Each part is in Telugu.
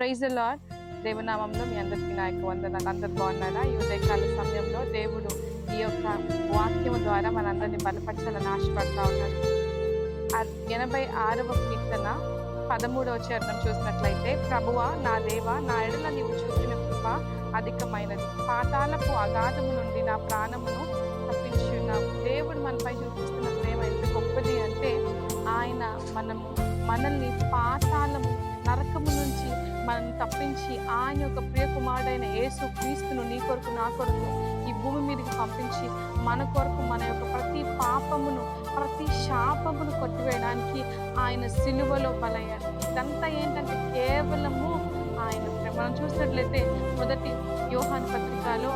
ప్రైజ్ లార్డ్ దేవనామంలో మీ అందరికీ నా యొక్క వందనాలు. అందరు బాగున్నారా? ఈ ఉదయకాల సమయంలో దేవుడు ఈ యొక్క వాక్యం ద్వారా మనందరినీ బలపరచాలని ఆశపడతా ఉన్నాడు. ఎనభై ఆరవ కీర్తన పదమూడవ చరణం చూసినట్లయితే ప్రభువ నా దేవ నా ఎడల నీవు చూపిన కృప అధికమైనది. పాతాలపు అగాధము నుండి నా ప్రాణమును తప్పించున్నాం దేవుడు మనపై చూపిస్తున్న ప్రేమ ఎంత గొప్పది అంటే ఆయన మనం మనల్ని పాతాలము నరకము నుంచి మనల్ని తప్పించి ఆయన యొక్క ప్రియకుమారుడైన యేసు క్రీస్తును నీ కొరకు నా కొరకు ఈ భూమి మీదకి పంపించి మన కొరకు మన యొక్క ప్రతి పాపమును ప్రతి శాపమును కొట్టివేయడానికి ఆయన సిలువలో బలయ్యారు. ఇదంతా ఏంటంటే కేవలము ఆయన మనం చూసినట్లయితే మొదటి యోహాన్ పత్రికలో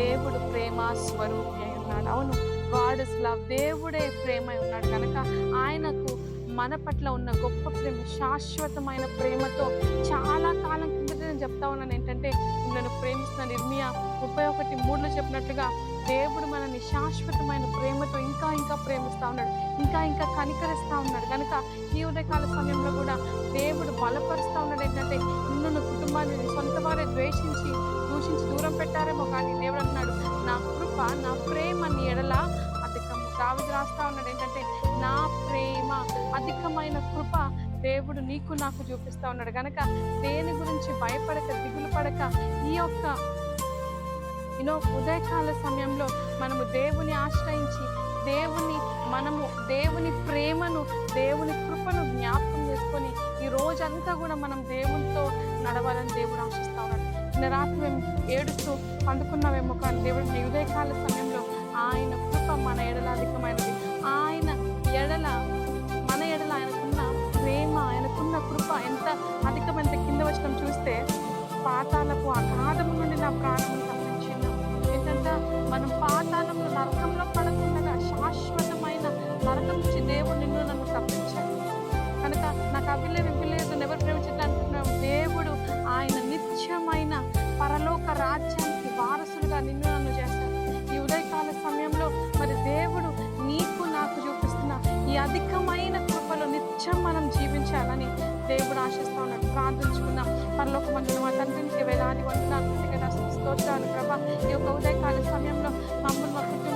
దేవుడు ప్రేమ స్వరూపి అయి ఉన్నాడు. అవును గాడ్ ఇస్ లవ్ దేవుడే ప్రేమ అయి ఉన్నాడు. కనుక ఆయనకు మన పట్ల ఉన్న గొప్ప ప్రేమ శాశ్వతమైన ప్రేమతో చాలా చెప్పినట్లుగా దేవుడు మనల్ని శాశ్వతమైన ప్రేమతో ఇంకా ఇంకా ప్రేమిస్తూ ఉన్నాడు ఇంకా ఇంకా కనికరిస్తూ ఉన్నాడు. కనుక ఈ ఉదయకాల సమయంలో కూడా దేవుడు బలపరుస్తూ ఉన్నాడు. ఏంటంటే నిన్ను కుటుంబాన్ని సొంత వారే ద్వేషించి దూషించి దూరం పెట్టారేమో కానీ దేవుడు అన్నాడు నా కృప నా ప్రేమ నీ ఎడల అధికము. దావిది రాస్తా ఉన్నాడు. ఏంటంటే నా ప్రేమ అధికమైన కృప దేవుడు నీకు నాకు చూపిస్తూ ఉన్నాడు. కనుక దేని గురించి భయపడక దిగులు పడక ఈ యొక్క యూనో ఉదయకాల సమయంలో మనము దేవుని ఆశ్రయించి దేవుని మనము దేవుని ప్రేమను దేవుని కృపను జ్ఞాపకం చేసుకొని ఈ రోజంతా కూడా మనం దేవునితో నడవాలని దేవుడు ఆశిస్తా ఉన్నాడు. నిన్న రాత్రి మేము ఏడుస్తూ పండుకున్నామేమో కానీ దేవుడు ఉదయకాల సమయంలో ఆయన కృప మన ఎడల అధికమైనది ఆయన నాకు పిల్లలతో ఎవరు ప్రేమించట్లే దేవుడు ఆయన నిత్యమైన పరలోక రాజ్యానికి వారసులుగా నిన్ను నన్ను చేస్తాడు. ఈ ఉదయకాల సమయంలో మరి దేవుడు నీకు నాకు చూపిస్తున్న ఈ అధికమైన కృపలో నిత్యం మనం జీవించాలని దేవుడు ఆశిస్తా ఉన్నాడు. ప్రార్థించుకుందాం. పరలోక మందులు మా తండ్రికి వేలాది వందనాలు కృతజ్ఞత స్తోత్రాలు ప్రభా. ఈ యొక్క ఉదయకాల సమయంలో మమ్మల్ని మా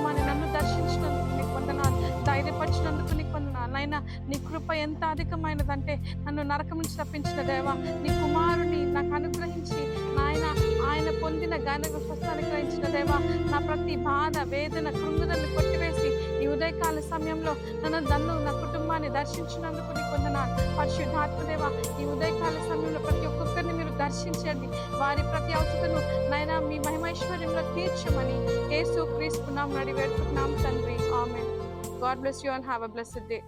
నాయన నీ కృప ఎంత అధికమైనదంటే నన్ను నరకం నుంచి తప్పించిన దేవా నీ కుమారుని నాకు అనుగ్రహించి నాయన ఆయన పొందిన ఘన స్వస్థాన్ని దేవ దేవా నా ప్రతి బాధ వేదన కృంగుదలను కొట్టివేసి ఈ ఉదయకాల సమయంలో నన్ను నన్ను నా కుటుంబాన్ని దర్శించినందుకు నీ పొందిన పరిశుద్ధాత్మదేవ ఈ ఉదయకాల సమయంలో ప్రతి ఒక్కొక్కరిని మీరు దర్శించండి. వారి ప్రతి అవసరను నాయన మీ మహిమైశ్వర్యంలో తీర్చమని కేసు క్రీస్తున్నాం నడి తండ్రి. ఆమె God bless you and have a blessed day.